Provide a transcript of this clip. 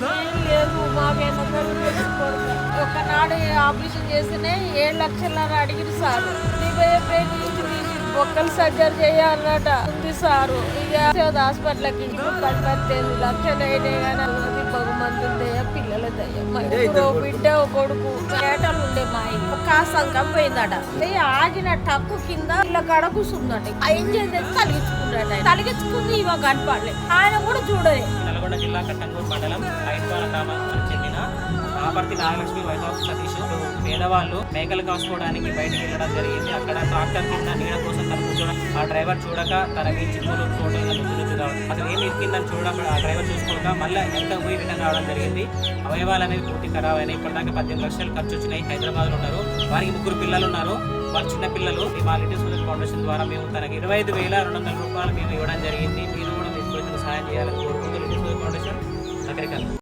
ఏం లేదు మాకు మాకేమో ఒకనాడు ఆపరేషన్ చేస్తేనే ఏడు లక్షల అడిగిరు సార్ బ్రెయిన్ తీసి సర్జరీ చేయాలన్నట ఉంది సారు ఇక హాస్పిటల్కి పది పద్దెనిమిది లక్షలు అయినాయి కానీ అది బహుమంది ఉండే పిల్లల దయ్యో బిడ్డ కొడుకు ఏటలు ఉండే మా ఇంట్లో కాసంకం పోయిందట ఆగిన టక్కు కింద ఇలా కడ కూర్చుందట ఏం చేస్తే తలిగించుకున్నాడు తలిగించుకుంది ఇవ కనపడలేదు ఆయన కూడా చూడలేదు జిల్లా కట్టంగూరు మండలం చెందిన ఆపర్తి నాగలక్ష్మి వైఫ్ ఆఫ్ సతీష్ పేదవాళ్ళు మేకలు కాసుకోవడానికి బయటకు వెళ్ళడం జరిగింది. అక్కడ ట్రాక్టర్ కింద నీడ కోసం తను కూర్చోవడం ఆ డ్రైవర్ చూడక తన వీచి పూలు తోటలో అసలు ఏం ఇరికిందని చూడడం ఆ డ్రైవర్ చూసుకోక మళ్ళీ ఎంత పోయి రిటర్న్ రావడం జరిగింది. అవయవాలు అనేవి పూర్తి ఖరాబ్ అయినాయి. ఇప్పటిదాకా పద్దెనిమిది లక్షలు ఖర్చు వచ్చినాయి. హైదరాబాద్లో ఉన్నారు. వారికి ముగ్గురు పిల్లలు ఉన్నారు. వారు చిన్న పిల్లలు మా లిటిల్ సూరజ్ ఫౌండేషన్ ద్వారా మేము తనకి ఇరవై ఐదు వేల రెండు వందల రూపాయలు మేము ఇవ్వడం జరిగింది. మీరు కూడా మీకు సహాయం చేయాలని